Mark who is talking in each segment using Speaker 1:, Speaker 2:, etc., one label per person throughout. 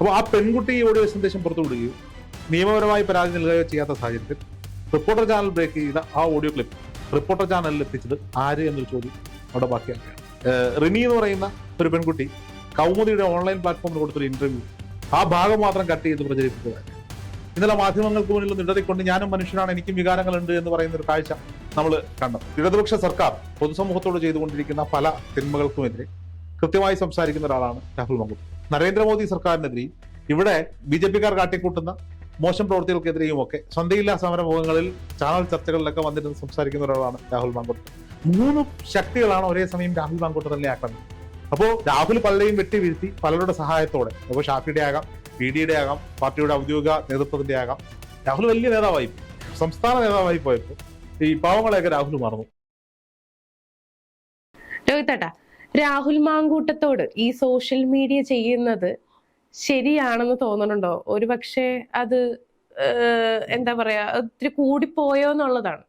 Speaker 1: അപ്പോൾ ആ പെൺകുട്ടി ഈ ഓഡിയോ സന്ദേശം പുറത്തു പുറത്തുവിടുകയും നിയമപരമായി പരാതി നൽകുകയോ ചെയ്യാത്ത സാഹചര്യത്തിൽ റിപ്പോർട്ടർ ചാനൽ ബ്രേക്ക് ചെയ്ത ആ ഓഡിയോ ക്ലിപ്പ് റിപ്പോർട്ടർ ചാനലിൽ എത്തിച്ചത് ആര് എന്നൊരു ചോദ്യം അവിടെ ബാക്കിയാണ്. റിനി എന്ന് പറയുന്ന ഒരു പെൺകുട്ടി കൗമുദിയുടെ ഓൺലൈൻ പ്ലാറ്റ്ഫോമിൽ കൊടുത്തൊരു ഇന്റർവ്യൂ ആ ഭാഗം മാത്രം കട്ട് ചെയ്ത് പ്രചരിപ്പിച്ചതാണ്. ഇന്നലെ മാധ്യമങ്ങൾക്ക് മുന്നിൽ നിടറിക്കൊണ്ട് ഞാനും മനുഷ്യനാണ് എനിക്കും വികാരങ്ങളുണ്ട് എന്ന് പറയുന്ന ഒരു കാഴ്ച നമ്മൾ കണ്ടത് ഇടതുപക്ഷ സർക്കാർ പൊതുസമൂഹത്തോട് ചെയ്തുകൊണ്ടിരിക്കുന്ന പല തിന്മകൾക്കുമെതിരെ കൃത്യമായി സംസാരിക്കുന്ന ഒരാളാണ് രാഹുൽ മങ്കൂട്ട്. നരേന്ദ്രമോദി സർക്കാരിനെതിരെയും ഇവിടെ ബി ജെ പിക്കാർ കാട്ടിക്കൂട്ടുന്ന മോശം പ്രവൃത്തികൾക്കെതിരെയും ഒക്കെ സ്വന്തയില്ലാ സമരമുഖങ്ങളിൽ ചാനൽ ചർച്ചകളിലൊക്കെ വന്നിരുന്ന് സംസാരിക്കുന്ന ഒരാളാണ് രാഹുൽ മാങ്കൂട്ടം. മൂന്ന് ശക്തികളാണ് ഒരേ സമയം രാഹുൽ മാങ്കൂട്ടത്തിനെ ആക്രമിക്കുന്നത് അപ്പോൾ രാഹുൽ പലരെയും വെട്ടി വീഴ്ത്തി പലരുടെ സഹായത്തോടെ അപ്പോൾ ഷാഫിയുടെ ആകാം പി ഡിയുടെ ആകാം പാർട്ടിയുടെ ഔദ്യോഗിക നേതൃത്വത്തിന്റെ ആകാം. രാഹുൽ വലിയ നേതാവായി സംസ്ഥാന നേതാവായി പോയപ്പോൾ ഈ പാവങ്ങളെയൊക്കെ രാഹുൽ മറന്നു.
Speaker 2: രോഹിത്തേട്ടാ രാഹുൽ മാങ്കൂട്ടത്തോട് ഈ സോഷ്യൽ മീഡിയ ചെയ്യുന്നത് ശരിയാണെന്ന് തോന്നുന്നുണ്ടോ? ഒരു പക്ഷേ അത് എന്താ പറയാ ഒത്തിരി കൂടിപ്പോയോ എന്നുള്ളതാണ്.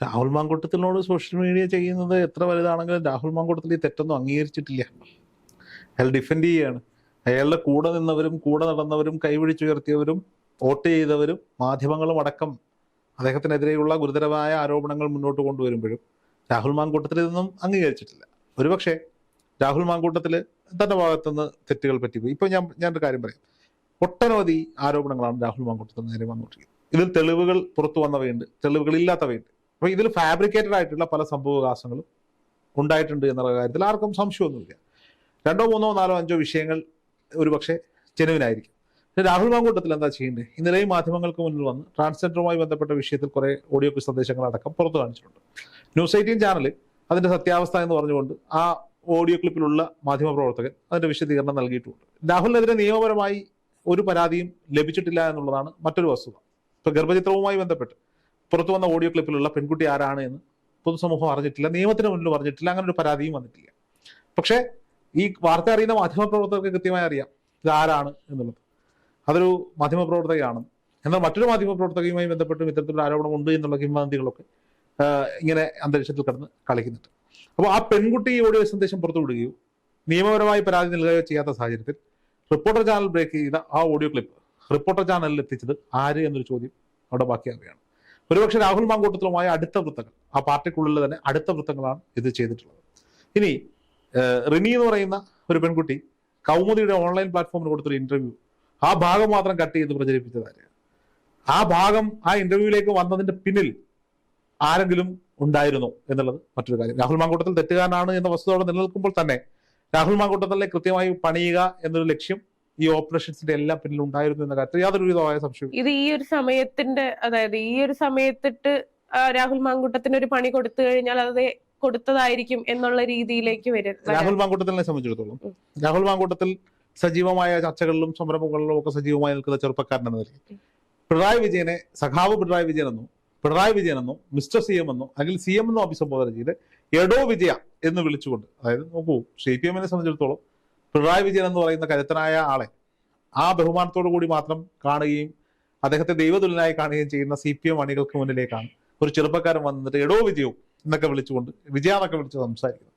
Speaker 1: രാഹുൽ മാങ്കൂട്ടത്തിനോട് സോഷ്യൽ മീഡിയ ചെയ്യുന്നത് എത്ര വലുതാണെങ്കിലും രാഹുൽ മാങ്കൂട്ടത്തിൽ തെറ്റൊന്നും അംഗീകരിച്ചിട്ടില്ല. അയാൾ ഡിഫെൻഡ് ചെയ്യാണ്. അയാളുടെ കൂടെ നിന്നവരും കൂടെ നടന്നവരും കൈപിടിച്ചുയർത്തിയവരും വോട്ട് ചെയ്തവരും മാധ്യമങ്ങളും അടക്കം അദ്ദേഹത്തിനെതിരെയുള്ള ഗുരുതരമായ ആരോപണങ്ങൾ മുന്നോട്ട് കൊണ്ടുവരുമ്പോഴും രാഹുൽ മാങ്കൂട്ടത്തിൽ ഇതൊന്നും അംഗീകരിച്ചിട്ടില്ല. ഒരുപക്ഷെ രാഹുൽ മാങ്കൂട്ടത്തിൽ തന്റെ ഭാഗത്തുനിന്ന് തെറ്റുകൾ പറ്റിപ്പോയി. ഇപ്പൊ ഞാൻ ഞാനൊരു കാര്യം പറയാം. ഒട്ടനവധി ആരോപണങ്ങളാണ് രാഹുൽ മാങ്കൂട്ടത്തിന് നേരെ വന്നുകൊണ്ടിരിക്കുന്നത്. ഇതിൽ തെളിവുകൾ പുറത്തു വന്നവയുണ്ട് തെളിവുകൾ ഇല്ലാത്തവയുണ്ട് അപ്പൊ ഇതിൽ ഫാബ്രിക്കേറ്റഡ് ആയിട്ടുള്ള പല സംഭവവികാസങ്ങളും ഉണ്ടായിട്ടുണ്ട് എന്നുള്ള കാര്യത്തിൽ ആർക്കും സംശയമൊന്നുമില്ല. രണ്ടോ മൂന്നോ നാലോ അഞ്ചോ വിഷയങ്ങൾ ഒരുപക്ഷെ ജനുവിനായിരിക്കും രാഹുൽ മാങ്കൂട്ടത്തിൽ എന്താ ചെയ്യേണ്ടത്? ഇന്നലെയും മാധ്യമങ്ങൾക്ക് മുന്നിൽ വന്ന് ട്രാൻസ്ജെൻഡറുമായി ബന്ധപ്പെട്ട വിഷയത്തിൽ കുറെ ഓഡിയോ സന്ദേശങ്ങൾ അടക്കം പുറത്തു കാണിച്ചിട്ടുണ്ട്. ന്യൂസ് എയ്റ്റീൻ ചാനൽ അതിന്റെ സത്യാവസ്ഥ എന്ന് പറഞ്ഞുകൊണ്ട് ആ ഓഡിയോ ക്ലിപ്പിലുള്ള മാധ്യമപ്രവർത്തകൻ അതിന്റെ വിശദീകരണം നൽകിയിട്ടുണ്ട്. രാഹുലിനെതിരെ നിയമപരമായി ഒരു പരാതിയും ലഭിച്ചിട്ടില്ല എന്നുള്ളതാണ് മറ്റൊരു വസ്തുത. ഇപ്പൊ ഗർഭചിത്രവുമായി ബന്ധപ്പെട്ട് പുറത്തു വന്ന ഓഡിയോ ക്ലിപ്പിലുള്ള പെൺകുട്ടി ആരാണ് എന്ന് പൊതുസമൂഹം അറിഞ്ഞിട്ടില്ല നിയമത്തിന് മുന്നിൽ പറഞ്ഞിട്ടില്ല അങ്ങനെ ഒരു പരാതിയും വന്നിട്ടില്ല. പക്ഷേ ഈ വാർത്ത അറിയുന്ന മാധ്യമപ്രവർത്തകർക്ക് കൃത്യമായി അറിയാം ഇത് ആരാണ് എന്നുള്ളത്. അതൊരു മാധ്യമപ്രവർത്തകയാണ് എന്നാൽ മറ്റൊരു മാധ്യമപ്രവർത്തകയുമായി ബന്ധപ്പെട്ടും ഇത്തരത്തിലുള്ള ആരോപണം ഉണ്ട് എന്നുള്ള കിംവദന്തികളൊക്കെ ഇങ്ങനെ അന്തരീക്ഷത്തിൽ കിടന്ന് കളിക്കുന്നുണ്ട്. അപ്പോൾ ആ പെൺകുട്ടി ഈ ഓഡിയോ സന്ദേശം പുറത്തുവിടുകയോ നിയമപരമായി പരാതി നൽകുകയോ ചെയ്യാത്ത സാഹചര്യത്തിൽ റിപ്പോർട്ടർ ചാനൽ ബ്രേക്ക് ചെയ്ത ആ ഓഡിയോ ക്ലിപ്പ് റിപ്പോർട്ടർ ചാനലിൽ എത്തിച്ചത് ആര് എന്നൊരു ചോദ്യം അവിടെ ബാക്കിയാവുകയാണ് ഒരുപക്ഷെ രാഹുൽ മാങ്കൂട്ടത്തിലുമായ അടുത്ത വൃത്തങ്ങൾ ആ പാർട്ടിക്കുള്ളിൽ തന്നെ അടുത്ത വൃത്തങ്ങളാണ് ഇത് ചെയ്തിട്ടുള്ളത്. ഇനി റിനി എന്ന് പറയുന്ന ഒരു പെൺകുട്ടി കൗമുദിയുടെ ഓൺലൈൻ പ്ലാറ്റ്ഫോമിൽ കൊടുത്തൊരു ഇന്റർവ്യൂ ആ ഭാഗം മാത്രം കട്ട് ചെയ്ത് പ്രചരിപ്പിച്ചതായിരുന്നു ആ ഭാഗം ആ ഇന്റർവ്യൂവിലേക്ക് വന്നതിന്റെ പിന്നിൽ ആരെങ്കിലും ഉണ്ടായിരുന്നു എന്നുള്ളത് മറ്റൊരു കാര്യം. രാഹുൽ മാങ്കൂട്ടത്തിൽ തെറ്റുകാരനാണ് എന്ന വസ്തുത അവിടെ നിലനിൽക്കുമ്പോൾ തന്നെ രാഹുൽ മാങ്കൂട്ടത്തിലെ കൃത്യമായി പണിയുക എന്നൊരു ലക്ഷ്യം ഈ ഓപ്പറേഷൻസിന്റെ എല്ലാം പിന്നിൽ ഉണ്ടായിരുന്നു എന്ന കാര്യത്തിൽ യാതൊരു വിധമായ സംശയം
Speaker 2: ഇത് ഈ ഒരു സമയത്തിന്റെ അതായത് ഈ ഒരു സമയത്തിട്ട് രാഹുൽ മാങ്കൂട്ടത്തിന് ഒരു പണി കൊടുത്തു കഴിഞ്ഞാൽ അത് കൊടുത്തതായിരിക്കും എന്നുള്ള രീതിയിലേക്ക് വരും
Speaker 1: രാഹുൽ മാങ്കൂട്ടത്തിനെ സംബന്ധിച്ചിടത്തോളം രാഹുൽ മാങ്കൂട്ടത്തിൽ സജീവമായ ചർച്ചകളിലും സംരംഭങ്ങളിലും ഒക്കെ സജീവമായി നിൽക്കുന്ന ചെറുപ്പക്കാരൻ എന്ന നിലയിൽ പിണറായി വിജയനെ സഖാവ് പിണറായി വിജയൻ എന്നോ പിണറായി വിജയൻ എന്നോ മിസ്റ്റർ സി എം എന്നോ അല്ലെങ്കിൽ സി എം എന്നോ അഭിസംബോധന ചെയ്ത് എടോ വിജയ എന്ന് വിളിച്ചുകൊണ്ട് അതായത് നോക്കൂ സി പി എമ്മിനെ സംബന്ധിച്ചിടത്തോളം പിണറായി വിജയൻ എന്ന് പറയുന്ന കരുത്തനായ ആളെ ആ ബഹുമാനത്തോടു കൂടി മാത്രം കാണുകയും അദ്ദേഹത്തെ ദൈവതുലനായി കാണുകയും ചെയ്യുന്ന സി പി എം അണികൾക്ക് മുന്നിലേക്കാണ് ഒരു ചെറുപ്പക്കാരൻ വന്നിട്ട് എടോ വിജയവും എന്നൊക്കെ വിളിച്ചുകൊണ്ട് വിജയ എന്നൊക്കെ വിളിച്ച് സംസാരിക്കുന്നത്.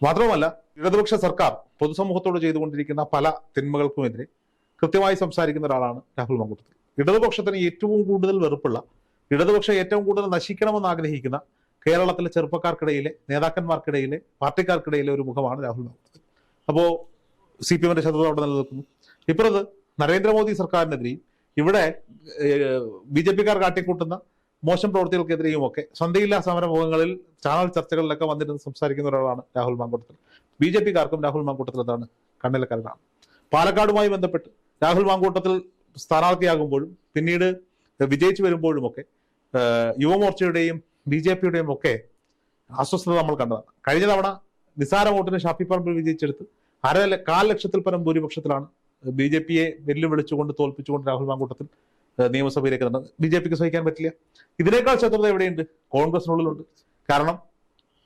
Speaker 1: മാത്രമല്ല ഇടതുപക്ഷ സർക്കാർ പൊതുസമൂഹത്തോട് ചെയ്തുകൊണ്ടിരിക്കുന്ന പല തിന്മകൾക്കുമെതിരെ കൃത്യമായി സംസാരിക്കുന്ന ഒരാളാണ് രാഹുൽ മങ്കുട്ടത്തിൽ. ഇടതുപക്ഷത്തിന് ഏറ്റവും കൂടുതൽ വെറുപ്പുള്ള ഇടതുപക്ഷം ഏറ്റവും കൂടുതൽ നശിക്കണമെന്ന് ആഗ്രഹിക്കുന്ന കേരളത്തിലെ ചെറുപ്പക്കാർക്കിടയിലെ നേതാക്കന്മാർക്കിടയിലെ പാർട്ടിക്കാർക്കിടയിലെ ഒരു മുഖമാണ് രാഹുൽ മങ്കൂട്ടത്തിൽ അപ്പോ സി പി എമ്മിന്റെ ശത്രുത അവിടെ നിലനിൽക്കുന്നു. ഇപ്പുറത്ത് നരേന്ദ്രമോദി സർക്കാരിനെതിരെയും ഇവിടെ ബി ജെ പിക്കാർ കാട്ടിക്കൂട്ടുന്ന മോശം പ്രവൃത്തികൾക്കെതിരെയും ഒക്കെ സ്വന്തയില്ലാ സമരമുഖങ്ങളിൽ ചാനൽ ചർച്ചകളിലൊക്കെ വന്നിരുന്ന് സംസാരിക്കുന്ന ഒരാളാണ് രാഹുൽ മാങ്കൂട്ടത്തിൽ. ബി ജെ പിക്കാർക്കും രാഹുൽ മാങ്കൂട്ടത്തിൽ എന്താണ് കണ്ണിലക്കരനാണ് പാലക്കാടുമായി ബന്ധപ്പെട്ട് രാഹുൽ മാങ്കൂട്ടത്തിൽ സ്ഥാനാർത്ഥിയാകുമ്പോഴും പിന്നീട് വിജയിച്ചു വരുമ്പോഴുമൊക്കെ യുവമോർച്ചയുടെയും ബി ജെ പിയുടെയും ഒക്കെ അസ്വസ്ഥത നമ്മൾ കണ്ടതാണ്. കഴിഞ്ഞ തവണ നിസാര വോട്ടിന് ഷാഫി പറമ്പിൽ വിജയിച്ചെടുത്ത് അര കാൽ ലക്ഷത്തിൽ പരം ഭൂരിപക്ഷത്തിലാണ് ബി ജെ പിയെ വെല്ലുവിളിച്ചുകൊണ്ട് തോൽപ്പിച്ചുകൊണ്ട് രാഹുൽ മാങ്കൂട്ടത്തിൽ നിയമസഭയിലേക്ക് നടന്നത്. ബി ജെ പിക്ക് സഹിക്കാൻ പറ്റില്ല. ഇതിനേക്കാൾ ശത്രുത എവിടെയുണ്ട്? കോൺഗ്രസിനുള്ളിലുണ്ട്. കാരണം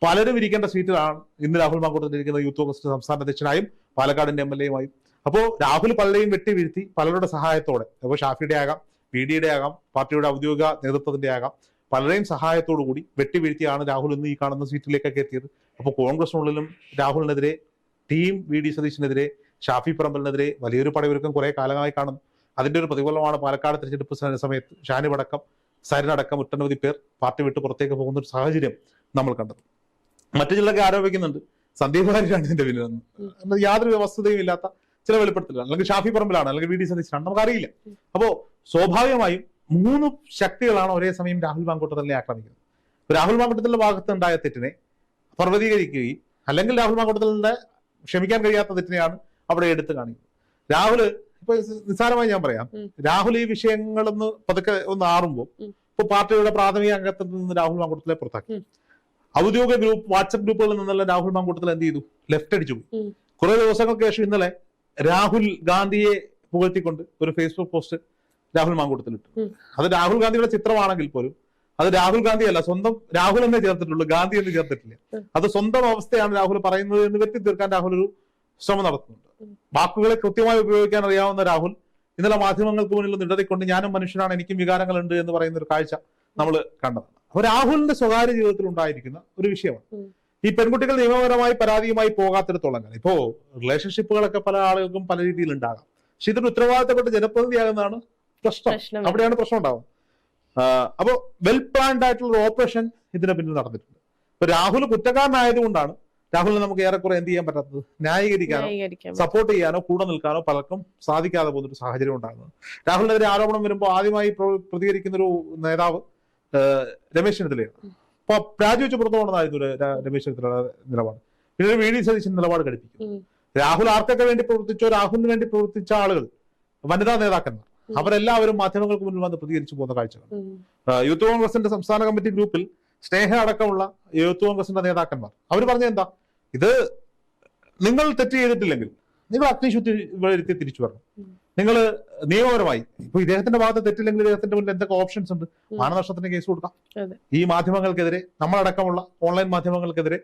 Speaker 1: പലരും ഇരിക്കേണ്ട സീറ്റിലാണ് ഇന്ന് രാഹുൽ മാങ്കൂട്ടത്തിൽ ഇരിക്കുന്ന യൂത്ത് കോൺഗ്രസ് സംസ്ഥാന അധ്യക്ഷനായും പാലക്കാടിന്റെ എം എൽ എയുമായും. അപ്പോൾ രാഹുൽ പലരെയും വെട്ടി വീഴ്ത്തി പലരുടെ സഹായത്തോടെ. അപ്പോൾ ഷാഫിയുടെ ആകാം പി ഡിയുടെ ആകാം പാർട്ടിയുടെ ഔദ്യോഗിക നേതൃത്വത്തിന്റെ ആകാം. പലരെയും സഹായത്തോടു കൂടി വെട്ടി വീഴ്ത്തിയാണ് രാഹുൽ ഇന്ന് ഈ കാണുന്ന സീറ്റിലേക്കൊക്കെ എത്തിയത്. അപ്പോൾ കോൺഗ്രസിനുള്ളിലും രാഹുലിനെതിരെ ടീം വി ഡി സതീശിനെതിരെ ഷാഫി പറമ്പലിനെതിരെ വലിയൊരു പടയൊരുക്കം കുറേ കാലമായി കാണും. അതിന്റെ ഒരു പ്രതിഫലമാണ് പാലക്കാട് തിരഞ്ഞെടുപ്പ് സമയത്ത് ഷാനിവടക്കം സരിനടക്കം ഒട്ടനവധി പേർ പാർട്ടി വിട്ട് പുറത്തേക്ക് പോകുന്ന ഒരു സാഹചര്യം നമ്മൾ കണ്ടത്. മറ്റു ചിലരൊക്കെ ആരോപിക്കുന്നുണ്ട് സന്ദീപ് വാര്യരാണ് ഇതിന്റെ പിന്നിലെന്ന് യാതൊരു വസ്തുതയും ഇല്ലാത്ത ചില വെളിപ്പെടുത്തലാണ് അല്ലെങ്കിൽ ഷാഫി പറമ്പിലാണ് അല്ലെങ്കിൽ വി ഡി സതീശനാണ് നമുക്കറിയില്ല. അപ്പോ സ്വാഭാവികമായും മൂന്ന് ശക്തികളാണ് ഒരേ സമയം രാഹുൽ മാങ്കോട്ടത്തിലെ ആക്രമിക്കുന്നത്. രാഹുൽ മാങ്കോട്ടത്തിന്റെ ഭാഗത്ത് ഉണ്ടായ തെറ്റിനെ പർവതീകരിക്കുകയും അല്ലെങ്കിൽ രാഹുൽ മാങ്കൂട്ടത്തിന്റെ ക്ഷമിക്കാൻ കഴിയാത്ത തെറ്റിനെയാണ് അവിടെ എടുത്തു കാണിക്കുന്നത്. രാഹുൽ ഇപ്പൊ നിസ്സാരമായി ഞാൻ പറയാം. രാഹുൽ ഈ വിഷയങ്ങളൊന്ന് പതുക്കെ ഒന്ന് ആറുമ്പോൾ. ഇപ്പൊ പാർട്ടിയുടെ പ്രാഥമിക അംഗത്തിൽ നിന്ന് രാഹുൽ മാങ്കൂട്ടത്തിലെ പുറത്താക്കി. ഔദ്യോഗിക ഗ്രൂപ്പ് വാട്സപ്പ് ഗ്രൂപ്പുകളിൽ നിന്നുള്ള രാഹുൽ മാങ്കൂട്ടത്തിൽ എന്ത് ചെയ്തു? ലെഫ്റ്റ് അടിച്ചു പോയി. കുറെ ദിവസങ്ങൾക്ക് ശേഷം ഇന്നലെ രാഹുൽ ഗാന്ധിയെ പുകഴ്ത്തിക്കൊണ്ട് ഒരു ഫേസ്ബുക്ക് പോസ്റ്റ് രാഹുൽ മാങ്കൂട്ടത്തിൽ ഇട്ടു അത് രാഹുൽ ഗാന്ധിയുടെ ചിത്രമാണെങ്കിൽ പോലും അത് രാഹുൽ ഗാന്ധി അല്ല സ്വന്തം രാഹുൽ എന്നേ ചേർത്തിട്ടുള്ളൂ ഗാന്ധി എന്ന് ചേർത്തിട്ടില്ല. അത് സ്വന്തം അവസ്ഥയാണ് രാഹുൽ പറയുന്നത് എന്ന് വ്യക്തി തീർക്കാൻ രാഹുൽ ഒരു ശ്രമം നടത്തുന്നുണ്ട്. വാക്കുകളെ കൃത്യമായി ഉപയോഗിക്കാൻ അറിയാവുന്ന രാഹുൽ ഇന്നലെ മാധ്യമങ്ങൾക്ക് മുന്നിൽ നിടതിക്കൊണ്ട് ഞാനും മനുഷ്യനാണ് എനിക്കും വികാരങ്ങളുണ്ട് എന്ന് പറയുന്ന ഒരു കാഴ്ച നമ്മൾ കണ്ടതാണ്. അപ്പൊ രാഹുലിന്റെ സ്വകാര്യ ജീവിതത്തിൽ ഉണ്ടായിരിക്കുന്ന ഒരു വിഷയമാണ്. ഈ പെൺകുട്ടികൾ നിയമപരമായി പരാതിയുമായി പോകാത്തിടത്തോളം കാലം ഇപ്പോ റിലേഷൻഷിപ്പുകളൊക്കെ പല ആളുകൾക്കും പല രീതിയിൽ ഉണ്ടാകാം പക്ഷെ ഇതിന് ഉത്തരവാദിത്തപ്പെട്ട് ജനപ്രതിനിധിയാകുന്നതാണ് പ്രശ്നം.
Speaker 2: പ്രശ്നം.
Speaker 1: അവിടെയാണ് പ്രശ്നം ഉണ്ടാവുക അപ്പോ വെൽ പ്ലാൻഡ് ആയിട്ടുള്ള ഒരു ഓപ്പറേഷൻ ഇതിന് പിന്നിൽ നടന്നിട്ടുണ്ട്. ഇപ്പൊ രാഹുൽ കുറ്റക്കാരനായതുകൊണ്ടാണ് രാഹുലിനെ നമുക്ക് ഏറെക്കുറെ എന്ത് ചെയ്യാൻ പറ്റാത്തത്? ന്യായീകരിക്കാനോ സപ്പോർട്ട് ചെയ്യാനോ കൂടെ നിൽക്കാനോ പലർക്കും സാധിക്കാതെ പോകുന്ന ഒരു സാഹചര്യം ഉണ്ടാകുന്നത്. രാഹുലിനെതിരെ ആരോപണം വരുമ്പോൾ ആദ്യമായി പ്രതികരിക്കുന്ന ഒരു നേതാവ് രമേശ് ചെന്നിത്തലയാണ്. അപ്പൊ രാജിവെച്ച് പുറത്തു പോകണമെന്നായിരുന്നു രമേശ് ചെന്നിത്തല നിലപാട്. പിന്നെ വി. ഡി. സതീശൻ നിലപാട് ഘടിപ്പിക്കും. രാഹുൽ ആർക്കൊക്കെ വേണ്ടി പ്രവർത്തിച്ചോ? രാഹുലിന് വേണ്ടി പ്രവർത്തിച്ച ആളുകൾ വനിതാ നേതാക്കന്മാർ. അവരെല്ലാവരും മാധ്യമങ്ങൾക്ക് മുന്നിൽ വന്ന് പ്രതികരിച്ചു പോകുന്ന കാഴ്ചകൾ യൂത്ത് കോൺഗ്രസിന്റെ സംസ്ഥാന കമ്മിറ്റി ഗ്രൂപ്പിൽ സ്നേഹ അടക്കമുള്ള യൂത്ത് കോൺഗ്രസിന്റെ നേതാക്കന്മാർ. അവർ പറഞ്ഞ എന്താ? ഇത് നിങ്ങൾ തെറ്റ് ചെയ്തിട്ടില്ലെങ്കിൽ നിങ്ങൾ അഗ്നിശുദ്ധി വരുത്തി തിരിച്ചു വരണം. നിങ്ങൾ നിയമപരമായി ഇപ്പൊ ഇദ്ദേഹത്തിന്റെ ഭാഗത്ത് തെറ്റില്ലെങ്കിൽ ഇദ്ദേഹത്തിന്റെ മുന്നിൽ എന്തൊക്കെ ഓപ്ഷൻസ് ഉണ്ട്? മാനനഷ്ടത്തിന് കേസ് കൊടുക്കാം. ഈ മാധ്യമങ്ങൾക്കെതിരെ നമ്മളടക്കമുള്ള ഓൺലൈൻ മാധ്യമങ്ങൾക്കെതിരെ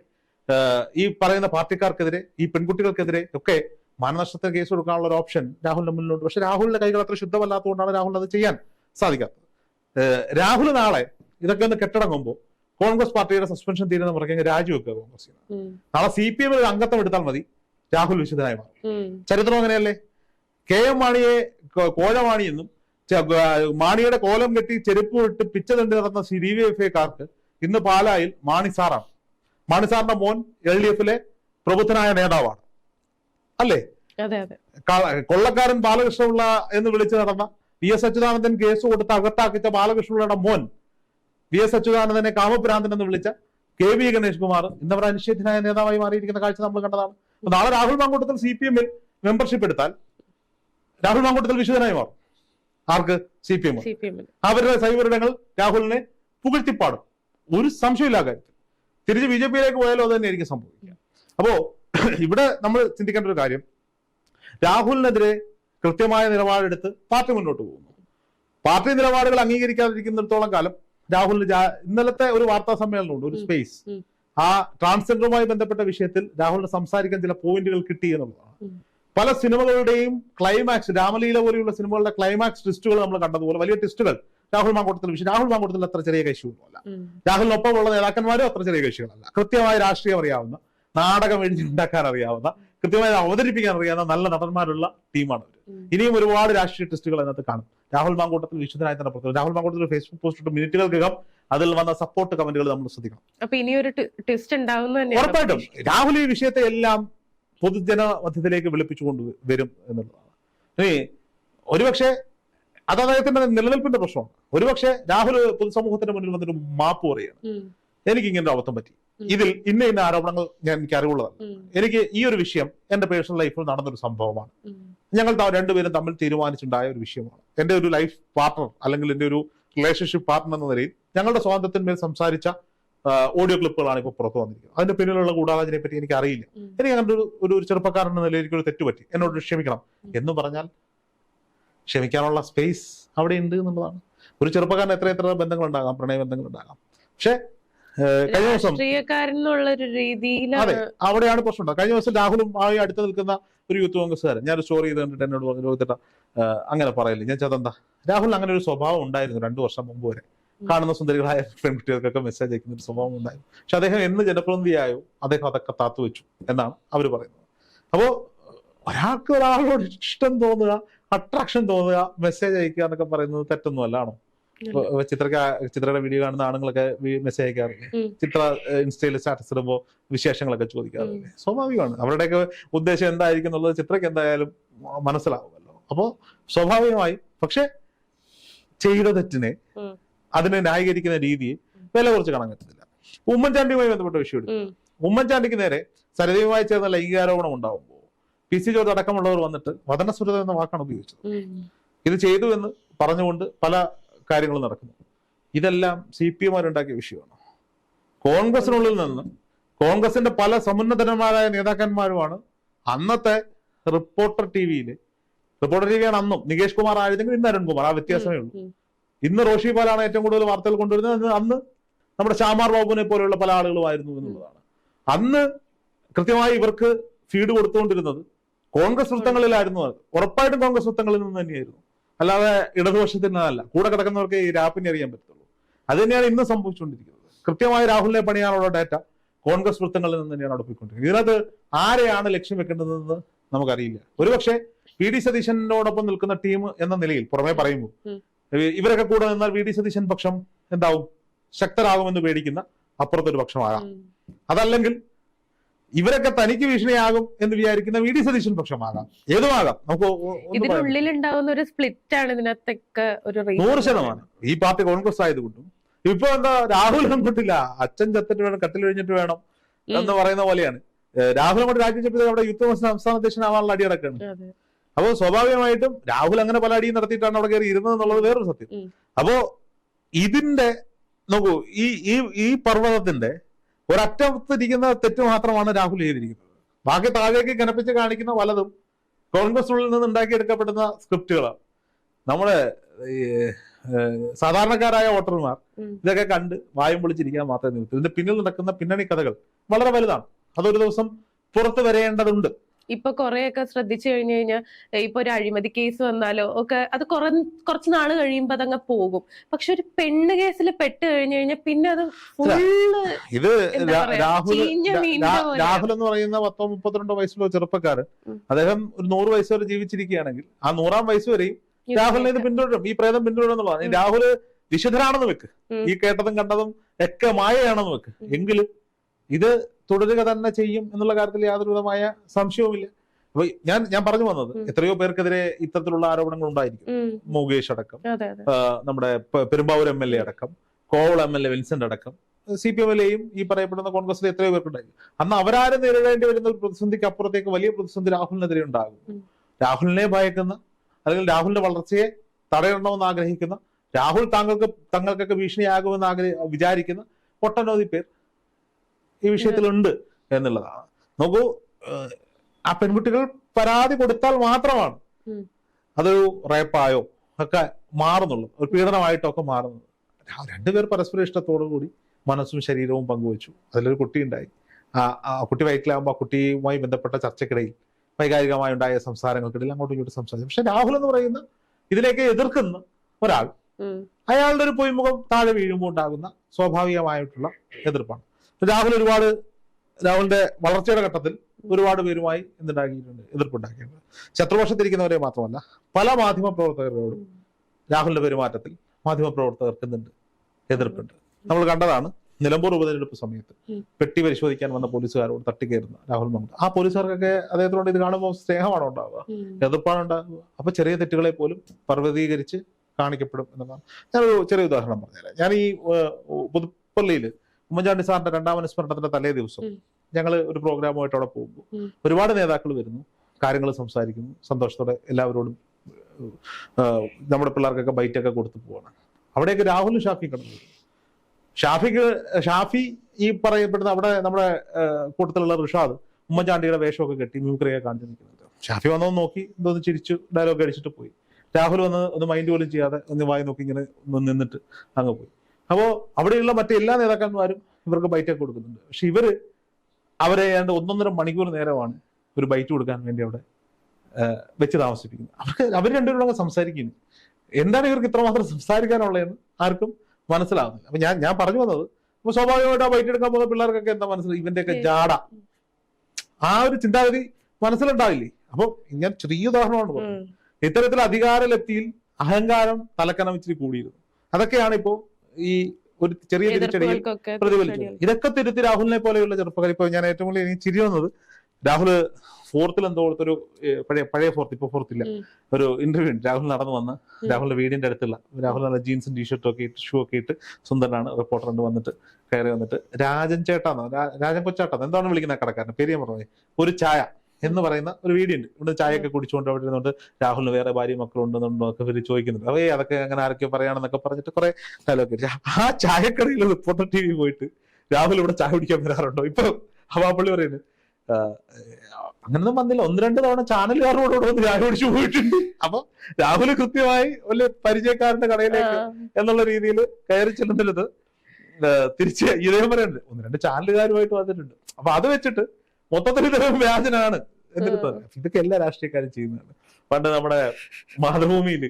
Speaker 1: ഈ പറയുന്ന പാർട്ടിക്കാർക്കെതിരെ ഈ പെൺകുട്ടികൾക്കെതിരെ ഒക്കെ മാനനഷ്ടത്തിന് കേസ് കൊടുക്കാനുള്ള ഒരു ഓപ്ഷൻ രാഹുലിന്റെ മുന്നിലുണ്ട്. പക്ഷെ രാഹുലിന്റെ കൈകൾ അത്ര ശുദ്ധമല്ലാത്തതുകൊണ്ടാണ് രാഹുൽ അത് ചെയ്യാൻ സാധിക്കാത്തത്. രാഹുൽ നാളെ ഇതൊക്കെ ഒന്ന് കെട്ടടങ്ങുമ്പോൾ കോൺഗ്രസ് പാർട്ടിയുടെ സസ്പെൻഷൻ തീരുന്ന മുറയ്ക്ക് രാജിവെക്കുക കോൺഗ്രസ്. നാളെ സി പി എമ്മിൽ ഒരു അംഗത്വം എടുത്താൽ മതി രാഹുൽ വിശുദ്ധനായി മാറും. ചരിത്രം അങ്ങനെയല്ലേ? കെ എം മാണിയെ കോഴമാണിയെന്നും മാണിയുടെ കോലം കെട്ടി ചെരുപ്പ് ഇട്ട് പിച്ച തണ്ടി നടന്ന ഡി വി എഫ് ഐക്കാർക്ക് ഇന്ന് പാലായിൽ മാണി സാറാണ്. മാണി സാറിന്റെ മോൻ എൽ ഡി എഫിലെ പ്രബുദ്ധനായ നേതാവാണ്. അല്ലേ? കൊള്ളക്കാരൻ ബാലകൃഷ്ണപിള്ള എന്ന് വിളിച്ചു നടന്ന വി എസ് അച്യുതാനന്ദൻ കേസ് കൊടുത്ത് അകത്താക്കിച്ച ബാലകൃഷ്ണപിള്ളയുടെ മോൻ വി എസ് അച്യുതാനന്ദനെ കാമഭ്രാന്തൻ എന്ന് വിളിച്ച കെ വി ഗണേഷ് കുമാർ ഇന്നവർ അനിശ്ചിതനായ നേതാവായി മാറിയിരിക്കുന്ന കാഴ്ച നമ്മൾ കണ്ടതാണ്. നാളെ രാഹുൽ മാങ്കൂട്ടത്തിൽ സി പി എമ്മിൽ മെമ്പർഷിപ്പ് എടുത്താൽ രാഹുൽ മാങ്കൂട്ടത്തിൽ വിശുദ്ധനായി മാറും ആർക്ക്? C P M. അവരുടെ സൈബറിടങ്ങൾ രാഹുലിനെ പുകഴ്ത്തിപ്പാടും. ഒരു സംശയമില്ല കാര്യത്തിൽ. തിരിച്ച് ബി ജെ പിയിലേക്ക് പോയാലും അത് തന്നെയായിരിക്കും സംഭവിക്കുക. അപ്പോ ഇവിടെ നമ്മൾ ചിന്തിക്കേണ്ട ഒരു കാര്യം. രാഹുലിനെതിരെ കൃത്യമായ നിലപാടെടുത്ത് പാർട്ടി മുന്നോട്ട് പോകുന്നു. പാർട്ടി നിലപാടുകൾ അംഗീകരിക്കാതിരിക്കുന്നിടത്തോളം കാലം രാഹുലിന് ഇന്നലത്തെ ഒരു വാർത്താ സമ്മേളനമുണ്ട് ഒരു സ്പേസ് ആ ട്രാൻസ്ജെൻഡറുമായി ബന്ധപ്പെട്ട വിഷയത്തിൽ രാഹുലിന് സംസാരിക്കാൻ ചില പോയിന്റുകൾ കിട്ടി എന്നുള്ളതാണ്. പല സിനിമകളുടെയും ക്ലൈമാക്സ് രാമലീല പോലെയുള്ള സിനിമകളുടെ ക്ലൈമാക്സ് ട്വിസ്റ്റുകൾ നമ്മൾ കണ്ടതുപോലെ വലിയ ട്വിസ്റ്റുകൾ രാഹുൽ മാങ്കോട്ടത്തിൽ വിഷയം. രാഹുൽ മാങ്കോട്ടത്തിൽ അത്ര ചെറിയ കൈശുവൊന്നുമല്ല
Speaker 2: ഉം.
Speaker 1: രാഹുലിനൊപ്പമുള്ള നേതാക്കന്മാരും അത്ര ചെറിയ കക്ഷികളല്ല കൃത്യമായ രാഷ്ട്രീയം അറിയാവുന്ന നാടകം എഴുതിണ്ടാക്കാൻ അറിയാവുന്ന കൃത്യമായി അവതരിപ്പിക്കാൻ അറിയാവുന്ന നല്ല നടന്മാരുള്ള ടീമാണ് അവർ ഇനിയും ഒരുപാട് രാഷ്ട്രീയ ടെസ്റ്റുകൾ അതിനകത്ത് കാണും. രാഹുൽ മാങ്കൂട്ടത്തിൽ വിശുദ്ധനായി തന്നെ പുറത്തു രാഹുൽ മാങ്കൂട്ടത്തിൽ ഫേസ്ബുക്ക് പോസ്റ്റ് ഇട്ട് മിനിറ്റുകൾക്കകം അതിൽ വന്ന സപ്പോർട്ട് കമന്റുകൾ നമ്മൾ ശ്രദ്ധിക്കണം.
Speaker 2: അപ്പൊ ഇനിയൊരു ട്വിസ്റ്റ് ഉണ്ടാവുന്ന തന്നെയാണ്
Speaker 1: ഉറപ്പായിട്ടും. രാഹുൽ ഈ വിഷയത്തെ എല്ലാം പൊതുജന മധ്യത്തിലേക്ക് വിളിപ്പിച്ചുകൊണ്ട് വരും എന്നുള്ളതാണ്. ഇനി ഒരുപക്ഷെ അത് അദ്ദേഹത്തിന്റെ നിലനിൽപ്പിന്റെ പ്രശ്നമാണ്. ഒരുപക്ഷെ രാഹുൽ പൊതുസമൂഹത്തിന്റെ മുന്നിൽ വന്നിട്ട് മാപ്പ് പറയുകയാണ്. എനിക്ക് ഇങ്ങനെ ഒരു അബദ്ധം പറ്റി ഇതിൽ ഇന്ന ഇന്ന ആരോപണങ്ങൾ ഞാൻ എനിക്ക്
Speaker 2: അറിവുള്ളതാണ്.
Speaker 1: എനിക്ക് ഈ ഒരു വിഷയം എന്റെ പേഴ്സണൽ ലൈഫിൽ നടന്നൊരു സംഭവമാണ്. ഞങ്ങൾ രണ്ടുപേരും തമ്മിൽ തീരുമാനിച്ചുണ്ടായ ഒരു വിഷയമാണ്. എന്റെ ഒരു ലൈഫ് പാർട്ണർ അല്ലെങ്കിൽ എന്റെ ഒരു റിലേഷൻഷിപ്പ് പാർട്ണർ എന്ന നിലയിൽ ഞങ്ങളുടെ സ്വാതന്ത്ര്യത്തിന്മേൽ സംസാരിച്ച ഓഡിയോ ക്ലിപ്പുകളാണ് ഇപ്പോൾ പുറത്തു വന്നിരിക്കുന്നത്. അതിന്റെ പിന്നിലുള്ള ഗൂഢാലോചനയെ പറ്റി എനിക്ക് അറിയില്ല
Speaker 2: എനിക്ക്
Speaker 1: അങ്ങനെ ഒരു ഒരു ചെറുപ്പക്കാരന്റെ ചെറുപ്പക്കാരൻ എന്ന നിലയിൽ എനിക്കൊരു തെറ്റുപറ്റി. എന്നോട് ക്ഷമിക്കണം. എന്ന് പറഞ്ഞാൽ ക്ഷമിക്കാനുള്ള സ്പേസ് അവിടെ ഉണ്ട് എന്നുള്ളതാണ്. ഒരു ചെറുപ്പക്കാരൻ എത്ര എത്ര ബന്ധങ്ങൾ ഉണ്ടാകാം പ്രണയ ബന്ധങ്ങൾ ഉണ്ടാകാം പക്ഷേ കഴിഞ്ഞ ദിവസം അതെ അവിടെയാണ് പ്രശ്നം. കഴിഞ്ഞ ദിവസം രാഹുലും ആയി അടുത്ത് നിൽക്കുന്ന ഒരു യൂത്ത് കോൺഗ്രസ്സുകാരൻ ഞാൻ ഒരു സ്റ്റോറി ചെയ്ത് കണ്ടിട്ട് എന്നോട് പറഞ്ഞു രോഹിതട്ട അങ്ങനെ പറയില്ല. ഞാൻ ചേതന്താ രാഹുൽ അങ്ങനെ ഒരു സ്വഭാവം ഉണ്ടായിരുന്നു രണ്ടു വർഷം മുമ്പ് വരെ. കാണുന്ന സുന്ദരികളായ പെൺകുട്ടികൾക്കൊക്കെ മെസ്സേജ് അയക്കുന്ന ഒരു സ്വഭാവം ഉണ്ടായിരുന്നു പക്ഷെ അദ്ദേഹം എന്ന് ജനപ്രതിനിധിയായോ അദ്ദേഹം അതൊക്കെ താത്തു വെച്ചു എന്നാണ് അവർ പറയുന്നത്. അപ്പോ ഒരാൾക്ക് ഒരാളോട് ഇഷ്ടം തോന്നുക അട്രാക്ഷൻ തോന്നുക മെസ്സേജ് അയക്കുക എന്നൊക്കെ പറയുന്നത് തെറ്റൊന്നും അല്ലാണോ? ചിത്രക്ക ചിത്രയുടെ വീഡിയോ കാണുന്ന ആണുങ്ങളൊക്കെ മെസ്സേജ് അയക്കാറില്ലേ? ചിത്ര ഇൻസ്റ്റയിൽ സ്റ്റാറ്റസ് ഇടുമ്പോൾ വിശേഷങ്ങളൊക്കെ ചോദിക്കാറില്ലേ? സ്വാഭാവികമാണ്. അവരുടെയൊക്കെ ഉദ്ദേശം എന്തായിരിക്കും എന്നുള്ളത് ചിത്രക്ക് എന്തായാലും മനസ്സിലാവുമല്ലോ. അപ്പോ സ്വാഭാവികമായി പക്ഷെ ചെയ്ത തെറ്റിനെ. അതിനെ ന്യായീകരിക്കുന്ന രീതിയെ വില കുറച്ച് കാണാൻ പറ്റുന്നില്ല ഉമ്മൻചാണ്ടിയുമായി ബന്ധപ്പെട്ട വിഷയം എടുത്തു. ഉമ്മൻചാണ്ടിക്ക് നേരെ സരിതയുമായി ചേർന്ന ലൈംഗികാരോപണം ഉണ്ടാവുമ്പോൾ പി സി ജോർജ് അടക്കമുള്ളവർ വന്നിട്ട് വതനസുരത എന്ന വാക്കാണ് ഉപയോഗിച്ചത്. ഇത് ചെയ്തു എന്ന് പറഞ്ഞുകൊണ്ട് പല കാര്യങ്ങളും നടക്കുന്നു. ഇതെല്ലാം സി പി എമാരുണ്ടാക്കിയ വിഷയമാണ്. കോൺഗ്രസിനുള്ളിൽ നിന്ന് കോൺഗ്രസിന്റെ പല സമുന്നതന്മാരായ നേതാക്കന്മാരുമാണ് അന്നത്തെ റിപ്പോർട്ടർ ടി വിയിൽ റിപ്പോർട്ടർ ടി വിയാണ് അന്നും നികേഷ് കുമാർ ആയിരുന്നെങ്കിൽ ഇന്ന് അരുൺകുമാർ. ആ വ്യത്യാസമേ ഉള്ളൂ. ഇന്ന് റോഷി പാലാണ് ഏറ്റവും കൂടുതൽ വാർത്തകൾ കൊണ്ടുവരുന്നത്. അന്ന് നമ്മുടെ ശ്യാമാർ ബാബുവിനെ പോലെയുള്ള പല ആളുകളുമായിരുന്നു എന്നുള്ളതാണ്. അന്ന് കൃത്യമായി ഇവർക്ക് ഫീഡ് കൊടുത്തുകൊണ്ടിരുന്നത് കോൺഗ്രസ് വൃത്തങ്ങളിലായിരുന്നു ഉറപ്പായിട്ടും കോൺഗ്രസ് വൃത്തങ്ങളിൽ നിന്ന് തന്നെയായിരുന്നു. അല്ലാതെ ഇടതുപക്ഷത്തിനല്ല കൂടെ കിടക്കുന്നവർക്ക് ഈ രാപ്പിനെ അറിയാൻ പറ്റത്തുള്ളൂ. അത് തന്നെയാണ് ഇന്ന് സംഭവിച്ചുകൊണ്ടിരിക്കുന്നത്. കൃത്യമായി രാഹുലിനെ പണിയാനുള്ള ഡാറ്റ കോൺഗ്രസ് വൃത്തങ്ങളിൽ നിന്ന് തന്നെയാണ് അടുപ്പിക്കൊണ്ടിരിക്കുന്നത്. ഇതിനകത്ത് ആരെയാണ് ലക്ഷ്യം വെക്കേണ്ടതെന്ന് നമുക്കറിയില്ല. ഒരുപക്ഷെ പി ഡി സതീശനോടൊപ്പം നിൽക്കുന്ന ടീം എന്ന നിലയിൽ പുറമെ പറയുമ്പോൾ ഇവരൊക്കെ കൂടെ നിന്നാൽ വി ഡി സതീശൻ പക്ഷം എന്താവും? ശക്തരാകുമെന്ന് പേടിക്കുന്ന അപ്പുറത്തൊരു പക്ഷമാകാം. അതല്ലെങ്കിൽ ഇവരൊക്കെ തനിക്ക് ഭീഷണിയാകും എന്ന് വിചാരിക്കുന്ന വി ഡി സതീശൻ പക്ഷമാകാം ഏതുമാകാം നമുക്ക്
Speaker 2: ഉണ്ടാവുന്ന ഒരു സ്പ്ലിറ്റ് ആണ് ഇതിനകത്തൊക്കെ ഒരു.
Speaker 1: നൂറ് ശതമാനം. ഈ പാർട്ടി കോൺഗ്രസ് ആയതുകൊണ്ടും ഇപ്പൊ എന്താ രാഹുൽ അങ്ങോട്ടില്ല. അച്ഛൻ ചത്തിട്ട് വേണം കട്ടിൽ കഴിഞ്ഞിട്ട് വേണം എന്ന് പറയുന്ന പോലെയാണ്. രാഹുലും രാഹുൽ അങ്ങോട്ട് രാജ്യസഭയിൽ അവിടെ യുദ്ധ സംസ്ഥാന അധ്യക്ഷനാവാനുള്ള അടിയടക്കാണ്. അപ്പോൾ സ്വാഭാവികമായിട്ടും രാഹുൽ അങ്ങനെ പല അടിയും നടത്തിയിട്ടാണ് അവിടെ കയറി ഇരുന്നത് എന്നുള്ളത് വേറൊരു സത്യം. അപ്പോ ഇതിന്റെ നോക്കൂ ഈ ഈ ഈ പർവതത്തിന്റെ ഒരറ്റത്തിരിക്കുന്ന തെറ്റ് മാത്രമാണ് രാഹുൽ ചെയ്തിരിക്കുന്നത്. ബാക്കി താഴേക്ക് കനപ്പിച്ച് കാണിക്കുന്ന പലതും ഉള്ളിൽ നിന്ന് ഉണ്ടാക്കിയെടുക്കപ്പെടുന്ന സ്ക്രിപ്റ്റുകളാണ്. നമ്മുടെ ഈ, ഏഹ്, സാധാരണക്കാരായ വോട്ടർമാർ ഇതൊക്കെ കണ്ട് വായും പൊളിച്ചിരിക്കാൻ മാത്രമേ നിൽക്കൂ. ഇതിന്റെ പിന്നിൽ നടക്കുന്ന പിന്നണി കഥകൾ വളരെ വലുതാണ്. അതൊരു ദിവസം പുറത്തു വരേണ്ടതുണ്ട്.
Speaker 2: ഇപ്പൊ കുറെയൊക്കെ ശ്രദ്ധിച്ചു കഴിഞ്ഞു കഴിഞ്ഞാൽ ഇപ്പൊ ഒരു അഴിമതി കേസ് വന്നാലോ ഒക്കെ അത് കുറ കുറച്ച് നാൾ കഴിയുമ്പോ അതങ്ങ് പോകും. പക്ഷെ ഒരു പെണ്ണ് കേസിൽ പെട്ട് കഴിഞ്ഞു കഴിഞ്ഞാൽ പിന്നെ അത് ഫുള്ള്
Speaker 1: ഇത് രാഹുൽ. രാഹുൽ എന്ന് പറയുന്ന പത്തോ മുപ്പത്തിരണ്ടോ വയസ്സുള്ള ചെറുപ്പക്കാരൻ അദ്ദേഹം ഒരു നൂറ് വയസ്സ് വരെ ജീവിച്ചിരിക്കുകയാണെങ്കിൽ ആ നൂറാം വയസ്സ് വരെയും രാഹുലിനെ ഇത് പിന്തുടരും. ഈ പ്രേതം പിന്തുടരും എന്നുള്ളതാണ്. രാഹുൽ വിശുദ്ധരാണെന്ന് വെക്ക്. ഈ കേട്ടതും കണ്ടതും ഒക്കെ മായയാണെന്ന് വെക്ക്. എങ്കിലും ഇത് തുടരുക തന്നെ ചെയ്യും എന്നുള്ള കാര്യത്തിൽ യാതൊരു വിധമായ സംശയവുമില്ല. അപ്പൊ ഞാൻ ഞാൻ പറഞ്ഞു വന്നത് എത്രയോ പേർക്കെതിരെ ഇത്തരത്തിലുള്ള ആരോപണങ്ങൾ ഉണ്ടായിരിക്കും. മുകേഷ് അടക്കം നമ്മുടെ പെരുമ്പാവൂർ എം എൽ എ അടക്കം Kovalam M L A Vincent അടക്കം സി പി എമ്മിലെയും ഈ പറയപ്പെടുന്ന കോൺഗ്രസിലെ എത്രയോ പേർക്കുണ്ടായിരിക്കും. അന്ന് അവരാരും നേരിടേണ്ടി വരുന്ന ഒരു പ്രതിസന്ധിക്ക് അപ്പുറത്തേക്ക് വലിയ പ്രതിസന്ധി രാഹുലിനെതിരെ ഉണ്ടാകും. രാഹുലിനെ ഭയക്കുന്ന അല്ലെങ്കിൽ രാഹുലിന്റെ വളർച്ചയെ തടയണമെന്ന് ആഗ്രഹിക്കുന്ന രാഹുൽ താങ്കൾക്ക് തങ്ങൾക്കൊക്കെ ഭീഷണിയാകുമെന്ന് ആഗ്രഹ വിചാരിക്കുന്ന ഒട്ടനവധി പേർ ഈ വിഷയത്തിലുണ്ട് എന്നുള്ളതാണ്. നോക്കൂ ആ പെൺകുട്ടികൾ പരാതി കൊടുത്താൽ മാത്രമാണ് അതൊരു റേപ്പായോ ഒക്കെ മാറുന്നുള്ളൂ ഒരു പീഡനമായിട്ടൊക്കെ മാറുന്നത് ര- രണ്ടുപേർ പരസ്പര ഇഷ്ടത്തോടു കൂടി മനസ്സും ശരീരവും പങ്കുവച്ചു. അതിലൊരു കുട്ടി ഉണ്ടായി ആ ആ കുട്ടി വയറ്റിലാകുമ്പോൾ ആ കുട്ടിയുമായി ബന്ധപ്പെട്ട ചർച്ചക്കിടയിൽ വൈകാരികമായി ഉണ്ടായ സംസാരങ്ങൾക്കിടയിൽ അങ്ങോട്ടും ഇങ്ങോട്ടും സംസാരിച്ചു. പക്ഷെ രാഹുൽ എന്ന് പറയുന്ന ഇതിലേക്ക് എതിർക്കുന്ന ഒരാൾ അയാളുടെ ഒരു പൊയ്മുഖം താഴെ വീഴുമ്പോൾ ഉണ്ടാകുന്ന സ്വാഭാവികമായിട്ടുള്ള എതിർപ്പാണ്. രാഹുൽ ഒരുപാട് രാഹുലിന്റെ വളർച്ചയുടെ ഘട്ടത്തിൽ ഒരുപാട് പേരുമായി എന്തുണ്ടാക്കിയിട്ടുണ്ട്? എതിർപ്പുണ്ടാക്കിയിട്ടുണ്ട്. ശത്രുപക്ഷത്തിരിക്കുന്നവരെ മാത്രമല്ല പല മാധ്യമ പ്രവർത്തകരോടും രാഹുലിന്റെ പെരുമാറ്റത്തിൽ മാധ്യമ പ്രവർത്തകർക്ക് എന്തുണ്ട്? എതിർപ്പുണ്ട്. നമ്മൾ കണ്ടതാണ് നിലമ്പൂർ ഉപതെരഞ്ഞെടുപ്പ് സമയത്ത് പെട്ടി പരിശോധിക്കാൻ വന്ന പോലീസുകാരോട് തട്ടിക്കയറുന്ന രാഹുൽ മങ്കുട്ട ആ പോലീസുകാർക്കൊക്കെ അദ്ദേഹത്തിനോട് ഇത് കാണുമ്പോൾ സ്നേഹമാണോ ഉണ്ടാവുക. എതിർപ്പാണ് ഉണ്ടാവുക? അപ്പൊ ചെറിയ തെറ്റുകളെ പോലും പർവതീകരിച്ച് കാണിക്കപ്പെടും എന്നതാണ്. ഞാനൊരു ചെറിയ ഉദാഹരണം പറഞ്ഞുതരാം. ഞാൻ ഈ പുതുപ്പള്ളിയിൽ ഉമ്മൻചാണ്ടി സാറിന്റെ രണ്ടാം അനുസ്മരണത്തിന്റെ തലേ ദിവസം. ഞങ്ങൾ ഒരു പ്രോഗ്രാമുമായിട്ട് അവിടെ പോകുമ്പോൾ ഒരുപാട് നേതാക്കൾ വരുന്നു കാര്യങ്ങൾ സംസാരിക്കുന്നു സന്തോഷത്തോടെ എല്ലാവരോടും നമ്മുടെ പിള്ളേർക്കൊക്കെ ബൈറ്റൊക്കെ കൊടുത്തു പോവാണ്. അവിടെയൊക്കെ രാഹുലും ഷാഫി കിടന്നു. ഷാഫിക്ക് ഷാഫി ഈ പറയപ്പെടുന്ന അവിടെ നമ്മുടെ കൂട്ടത്തിലുള്ള റിഷാദ് ഉമ്മൻചാണ്ടിയുടെ വേഷമൊക്കെ കെട്ടി മ്യൂക്രിയൊക്കെ കാണിച്ചു നിൽക്കുന്നുണ്ട് ഷാഫി വന്നൊന്ന് നോക്കി എന്തോന്ന് ചിരിച്ചു ഡയലോഗ് അടിച്ചിട്ട് പോയി. രാഹുൽ വന്ന് ഒന്ന് മൈൻഡ് പോലും ചെയ്യാതെ ഒന്ന് വായി നോക്കി ഇങ്ങനെ നിന്നിട്ട് അങ്ങ് പോയി. അപ്പോ അവിടെയുള്ള മറ്റേ എല്ലാ നേതാക്കന്മാരും ഇവർക്ക് ബൈറ്റൊക്കെ കൊടുക്കുന്നുണ്ട്. പക്ഷെ ഇവർ അവരെ ഏതാണ്ട് ഒന്നൊന്നര മണിക്കൂർ നേരമാണ് ഒരു ബൈറ്റ് കൊടുക്കാൻ വേണ്ടി അവിടെ വെച്ച് താമസിപ്പിക്കുന്നത്. അവർക്ക് അവർ രണ്ടുപേരും സംസാരിക്കുന്നു. എന്താണ് ഇവർക്ക് ഇത്രമാത്രം സംസാരിക്കാനുള്ളതെന്ന് ആർക്കും മനസ്സിലാവുന്നില്ല. അപ്പൊ ഞാൻ ഞാൻ പറഞ്ഞു വന്നത് അപ്പൊ സ്വാഭാവികമായിട്ട് ആ ബൈറ്റ് എടുക്കാൻ പോകുന്ന പിള്ളേർക്കൊക്കെ എന്താ മനസ്സിലായി ഇവന്റെയൊക്കെ ജാട. ആ ഒരു ചിന്താഗതി മനസ്സിലുണ്ടാവില്ലേ? അപ്പൊ ഞാൻ ചെറിയ ഉദാഹരണമാണ് പറഞ്ഞത്.
Speaker 2: ഇത്തരത്തിൽ
Speaker 1: ഇത്തരത്തിൽ അധികാരലബ്ധിയിൽ അഹങ്കാരം തലക്കനം ഇച്ചിരി കൂടിയിരുന്നു. അതൊക്കെയാണ് ഇപ്പോ ഈ ഒരു ചെറിയ തിരിച്ചടിയിൽ
Speaker 2: പ്രതിഫലിച്ചു
Speaker 1: ഇതൊക്കെ തിരുത്തി രാഹുലിനെ പോലെയുള്ള ചെറുപ്പക്കാർ ഇപ്പൊ ഞാൻ ഏറ്റവും കൂടുതൽ എനിക്ക് ചിരി വന്നത് രാഹുൽ ഫോർത്തിൽ എന്തോ കൊടുത്തൊരു പഴയ പഴയ ഫോർത്ത് ഇപ്പൊ ഫോർത്ത് ഇല്ല. ഒരു ഇന്റർവ്യൂ ഉണ്ട്. രാഹുൽ നടന്നു വന്ന് രാഹുലിന്റെ വീടിന്റെ അടുത്തുള്ള രാഹുൽ നല്ല ജീൻസും ടീഷർട്ടും ഒക്കെ ഇട്ട് ഷൂ ഒക്കെ ഇട്ട് സുന്ദരനാണ് റിപ്പോർട്ടർ എന്ന് വന്നിട്ട് കയറി വന്നിട്ട്. രാജൻ ചേട്ടാന്നോ? രാജൻ കൊച്ചാട്ടാന്നോ എന്താണ് വിളിക്കുന്ന കടക്കാരൻ? പേര് ഞാൻ പറഞ്ഞു? ഒരു ചായ. എന്ന് പറയുന്ന ഒരു വീഡിയോ ഉണ്ട്. ഇവിടെ ചായയൊക്കെ കുടിച്ചുകൊണ്ട് അവിടെ ഇരുന്നുകൊണ്ട് രാഹുലിന് വേറെ ഭാര്യ മക്കളുണ്ടെന്നുണ്ടോ ഒക്കെ ഇവർ ചോദിക്കുന്നുണ്ട്. അവയെ അതൊക്കെ അങ്ങനെ ആരൊക്കെ പറയാണെന്നൊക്കെ പറഞ്ഞിട്ട് കുറെ ഡയലോഗ് ആ ചായക്കടയിൽ റിപ്പോർട്ടർ ടി വി പോയിട്ട് രാഹുൽ ഇവിടെ ചായ കുടിക്കാൻ വരാറുണ്ടോ? ഇപ്പൊ ഹവാപ്പള്ളി പറയുന്നത് അങ്ങനൊന്നും വന്നില്ല. ഒന്ന് രണ്ട് തവണ ചാനലുകാരോട് ഇവിടെ വന്ന് ചായ കുടിച്ചു പോയിട്ടുണ്ട്. അപ്പൊ രാഹുൽ കൃത്യമായി വല്ല പരിചയക്കാരന്റെ കടയിലേക്ക് എന്നുള്ള രീതിയിൽ കയറി ചെല്ലുന്നത് തിരിച്ച് ഇദ്ദേഹം പറയുന്നുണ്ട് ഒന്ന് രണ്ട് ചാനലുകാരുമായിട്ട് വന്നിട്ടുണ്ട്. അപ്പൊ അത് വെച്ചിട്ട് മൊത്തത്തിൽ ഇതൊരു വ്യാജനാണ്. പറയാം. ഇതൊക്കെ എല്ലാ രാഷ്ട്രീയക്കാരും ചെയ്യുന്നതാണ് പണ്ട് നമ്മുടെ മാതൃഭൂമിയിൽ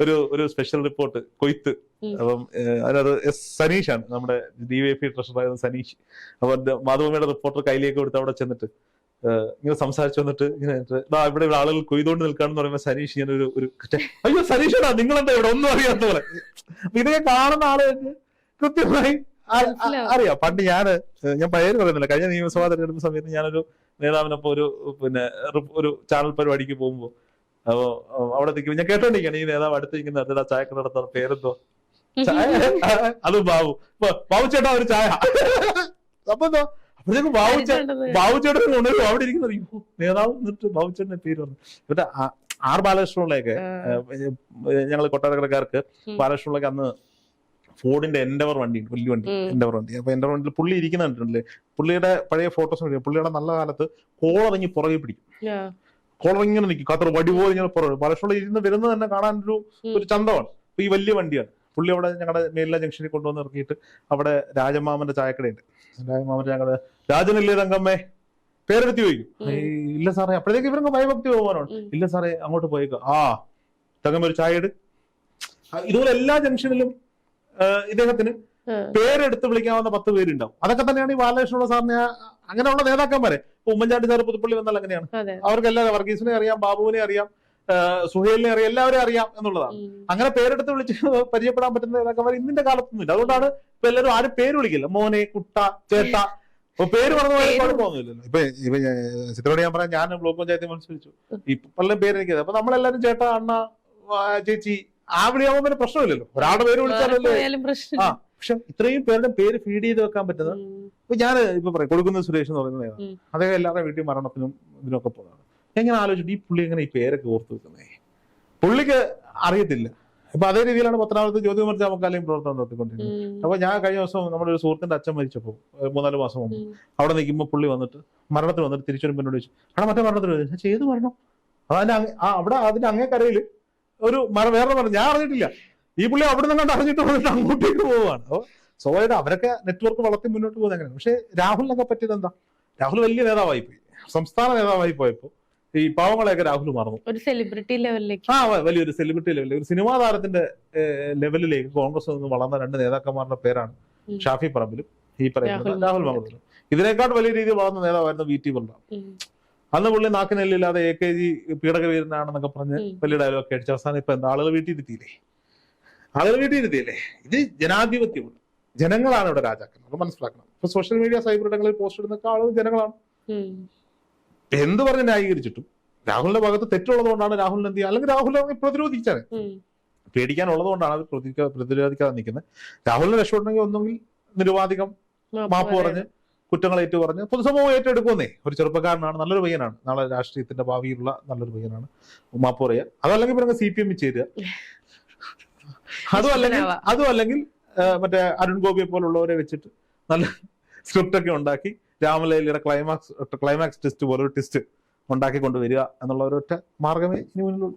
Speaker 1: ഒരു ഒരു സ്പെഷ്യൽ റിപ്പോർട്ട് കൊയ്ത്ത്. അപ്പം അതിനകത്ത് എസ് സനീഷാണ് നമ്മുടെ ഡി വൈ എഫ് ട്രഷറായിരുന്ന സനീഷ് അപ്പൊ മാതൃഭൂമിയുടെ റിപ്പോർട്ടർ കയ്യിലേക്ക് കൊടുത്ത് അവിടെ ചെന്നിട്ട് ഇങ്ങനെ സംസാരിച്ചു വന്നിട്ട് ഇങ്ങനെ ഇതാ ഇവിടെ ഇവിടെ ആളുകൾ കൊയ്തുകൊണ്ട് നിൽക്കാണെന്ന് പറയുമ്പോൾ സനീഷ് ഇങ്ങനെ ഒരു ഒരു അയ്യോ സനീഷടാ നിങ്ങളെന്താ ഇവിടെ ഒന്നും അറിയാത്ത പോലെ അപ്പൊ ഇതൊക്കെ കാണുന്ന ആളുകൾക്ക് കൃത്യമായി. അറിയാം. പണ്ട് ഞാൻ ഞാൻ പഴയ പറയുന്നില്ല. കഴിഞ്ഞ നിയമസഭാ തെരഞ്ഞെടുപ്പ് സമയത്ത് ഞാനൊരു നേതാവിനൊപ്പം ഒരു പിന്നെ ഒരു ചാനൽ പരിപാടിക്ക് പോകുമ്പോ അപ്പൊ അവിടെ നിൽക്കുമ്പോ ഞാൻ കേട്ടോണ്ടിരിക്കണം ഈ നേതാവ് അടുത്ത് നിൽക്കുന്ന അടുത്ത ചായക്കട നടത്താൻ പേരെന്തോ? ചായ? അത് ബാബു. ബാബു ചേട്ടാ ഒരു ചായ. അപ്പൊ എന്തോ? അപ്പോഴത്തേക്കും ബാബു
Speaker 2: ചേട്ടൻ
Speaker 1: ബാബു ചേട്ടൻ ഉണരും അവിടെ ഇരിക്കുന്നത് അയ്യോ നേതാവ് എന്നിട്ട് ബാബു ചേട്ടന്റെ പേര് പറഞ്ഞു. എന്നിട്ട് ആർ ബാലകൃഷ്ണപിള്ളയൊക്കെ
Speaker 2: ഞങ്ങൾ
Speaker 1: ഞങ്ങൾ കൊട്ടാരക്കരക്കാർക്ക്. ബാലകൃഷ്ണപിള്ളക്ക് അന്ന് ഫോർഡിന്റെ എൻഡവർ വണ്ടി വലിയ വണ്ടി എൻഡവർ വണ്ടി. അപ്പൊ എൻഡവർ വണ്ടിയിൽ പുള്ളി ഇരിക്കുന്ന കണ്ടിട്ടില്ലേ പുള്ളിയുടെ പഴയ ഫോട്ടോസ് പുള്ളിയുടെ നല്ല കാലത്ത് കോളറിഞ്ഞ് പുറകെ പിടിക്കും. കോളറിങ്ങനെ നിൽക്കും കത്തർ വടി പോലെ ഇങ്ങനെ പുറകെ. പലപ്പോഴും ഇരുന്ന് വരുന്ന തന്നെ കാണാൻ ഒരു ഒരു ചന്തമാണ്. ഈ വലിയ വണ്ടിയാണ്. പുള്ളി അവിടെ ഞങ്ങളുടെ മേലില ജംഗ്ഷനിൽ കൊണ്ടുവന്ന് ഇറക്കിയിട്ട് അവിടെ രാജമാമന്റെ ചായക്കടയുണ്ട്. രാജമാമന്റെ ഞങ്ങളുടെ രാജനല്ലേ രംഗമ്മേ പേരെടുത്ത് ചോദിക്കും. ഇല്ല സാറേ. അപ്പോഴത്തേക്ക് ഇവർക്ക് ഭയഭക്തി
Speaker 2: പോകാനാണ്
Speaker 1: ഇല്ല സാറേ അങ്ങോട്ട് പോയേക്കാം. ആ തങ്ങമ്മ ഒരു ചായ ഇട്. ഇതുപോലെ എല്ലാ ജംഗ്ഷനിലും ഇദ്ദേഹത്തിന്. പേരെടുത്ത് വിളിക്കാവുന്ന പത്ത് പേരുണ്ടാവും. അതൊക്കെ തന്നെയാണ് ഈ ബാലകൃഷ്ണനുള്ള സാറിനെ അങ്ങനെയുള്ള നേതാക്കന്മാരെ. ഇപ്പൊ ഉമ്മൻചാണ്ടി സാർ പുതുപ്പള്ളി വന്നാൽ അങ്ങനെയാണ്. അവർക്ക് എല്ലാവരും വർഗീസിനെ അറിയാം ബാബുവിനെ അറിയാം സുഹേലിനെ അറിയാം എല്ലാവരും അറിയാം എന്നുള്ളതാണ്. അങ്ങനെ പേരെടുത്ത് വിളിച്ച് പരിചയപ്പെടാൻ പറ്റുന്ന നേതാക്കന്മാർ ഇന്നിന്റെ കാലത്തൊന്നുമില്ല. അതുകൊണ്ടാണ് ഇപ്പൊ എല്ലാവരും ആരും പേര് വിളിക്കില്ല. മോനെ കുട്ട ചേട്ട. പേര് പറഞ്ഞു പോകുന്നില്ല ഇപ്പൊ ഞാൻ പറയാം ഞാൻ ബ്ലോക്ക് പഞ്ചായത്തിൽ മത്സരിച്ചു. ഇപ്പൊ പല പേര് എനിക്ക് അപ്പൊ നമ്മളെല്ലാരും ചേട്ട അണ്ണ ചേച്ചി ആ വിളിയാവുമ്പോ പിന്നെ പ്രശ്നമില്ലല്ലോ. ഒരാളുടെ പേര് വിളിച്ചാലല്ലേ ആ പക്ഷെ ഇത്രയും പേരുടെ പേര് ഫീഡ് ചെയ്ത് വെക്കാൻ പറ്റുന്നത് ഇപ്പൊ ഞാൻ ഇപ്പൊ പറയാം കൊടുക്കുന്ന സുരേഷ് എന്ന് പറയുന്ന നേതാവ്
Speaker 2: ഉം.
Speaker 1: അദ്ദേഹം എല്ലാവരുടെ വീട്ടിൽ മരണത്തിനും ഇതിനൊക്കെ പോകുന്നതാണ്. എങ്ങനെ ആലോചിച്ചിട്ട് ഈ പുള്ളി എങ്ങനെ ഈ പേരൊക്കെ ഓർത്ത് വെക്കുന്നേ. പുള്ളിക്ക് അറിയത്തില്ല. ഇപ്പൊ അതേ രീതിയിലാണ് പത്തനാപുരത്ത് ജ്യോതി ജ്യോതികുമാർ ചാമക്കാലയും പ്രവർത്തനം നടത്തിക്കൊണ്ടിരുന്നത്. അപ്പൊ ഞാൻ കഴിഞ്ഞ ദിവസം നമ്മുടെ ഒരു സുഹൃത്തിന്റെ അച്ഛൻ മരിച്ചപ്പോ മൂന്നാൽ മാസം മുമ്പ് അവിടെ നിൽക്കുമ്പോൾ പുള്ളി വന്നിട്ട് മരണത്തിന് വന്നിട്ട് തിരിച്ചു വരുമ്പോൾ എന്നോട് ചോദിച്ചു അവിടെ മറ്റേ മരണത്തിന് ചോദിച്ചു മരണം. അതിന്റെ അവിടെ അതിന്റെ അങ്ങേ കരയിൽ ഒരു വേറെ പറഞ്ഞു ഞാൻ അറിഞ്ഞിട്ടില്ല. ഈ പുള്ളി അവിടെ നിന്ന് കണ്ട് അറിഞ്ഞിട്ട് വന്നിട്ട് അങ്ങോട്ടേക്ക് പോവുകയാണ് അപ്പൊ സ്വാഭാവികം അവരൊക്കെ നെറ്റ്വർക്ക് വളർത്തി മുന്നോട്ട് പോകുന്നത് അങ്ങനെ പക്ഷേ രാഹുലിനൊക്കെ പറ്റിയത് എന്താ? രാഹുൽ വലിയ നേതാവായി പോയി സംസ്ഥാന നേതാവായി പോയപ്പോ ഈ പാവങ്ങളെയൊക്കെ രാഹുൽ മറന്നു.
Speaker 2: ഒരു സെലിബ്രിറ്റി ലെവലിലേക്ക്
Speaker 1: ആ വലിയൊരു സെലിബ്രിറ്റി ലെവലിൽ ഒരു സിനിമാ താരത്തിന്റെ ലെവലിലേക്ക് കോൺഗ്രസ് നിന്ന് വളർന്ന രണ്ട് നേതാക്കന്മാരുടെ പേരാണ് ഷാഫി പറമ്പിലും ഈ പറയുന്നത്
Speaker 2: രാഹുൽ
Speaker 1: രാഹുൽ ഇതിനേക്കാൾ വലിയ രീതിയിൽ വളർന്ന നേതാവായിരുന്നു വി ടി
Speaker 2: ഉം.
Speaker 1: അന്ന് പുള്ളി നാക്കിനെല്ലില്ലാതെ എ കെ ജി പീഡകവീരനാണെന്നൊക്കെ പറഞ്ഞ് വലിയ ഡയലോഗ് അടിച്ച അവസാനം ഇപ്പൊ എന്താ ആളുകൾ വീട്ടിൽ ഇരുത്തിയില്ലേ ആളുകൾ വീട്ടിൽ ഇരുത്തിയില്ലേ ഇത് ജനാധിപത്യമാണ് ജനങ്ങളാണ് ഇവിടെ രാജാക്കൾ അത് മനസ്സിലാക്കണം. ഇപ്പൊ സോഷ്യൽ മീഡിയ സൈബർ ഇടങ്ങളിൽ പോസ്റ്റ് ഇടുന്ന ആളുകൾ ജനങ്ങളാണ്. എന്ത് പറഞ്ഞ് ന്യായീകരിച്ചിട്ടും? രാഹുലിന്റെ ഭാഗത്ത് തെറ്റുള്ളത് കൊണ്ടാണ് രാഹുലിന് എന്ത് ചെയ്യുക അല്ലെങ്കിൽ രാഹുൽ
Speaker 2: പ്രതിരോധിച്ചാണ്.
Speaker 1: പേടിക്കാനുള്ളത് കൊണ്ടാണ് അത് പ്രതിരോധിക്കാതെ നിൽക്കുന്നത്. രാഹുലിനെ രക്ഷപ്പെടണമെങ്കിൽ ഒന്നുകിൽ നിരുപാധികം മാപ്പ് പറഞ്ഞ് കുറ്റങ്ങൾ ഏറ്റു പറഞ്ഞ് പൊതുസമൂഹം ഏറ്റെടുക്കുന്നേ ഒരു ചെറുപ്പക്കാരനാണ് നല്ലൊരു പയ്യനാണ്. നാളെ രാഷ്ട്രീയത്തിന്റെ ഭാവിയിലുള്ള നല്ലൊരു പയ്യനാണ് മാപ്പ് പറയുക അതല്ലെങ്കിൽ പിന്നെ സി പി എമ്മിൽ ചേരുക. അതും അല്ലെങ്കിൽ. അതും അല്ലെങ്കിൽ മറ്റേ അരുൺ ഗോപിയെ പോലുള്ളവരെ വെച്ചിട്ട് നല്ല സ്ക്രിപ്റ്റ് ഒക്കെ ഉണ്ടാക്കി രാമലീലയുടെ ക്ലൈമാക്സ് ക്ലൈമാക്സ് ടെസ്റ്റ് പോലെ ഒരു ടെസ്റ്റ് ഉണ്ടാക്കി കൊണ്ടുവരിക എന്നുള്ള ഒരൊറ്റ മാർഗമേ ഇനി മുന്നിലുള്ളൂ.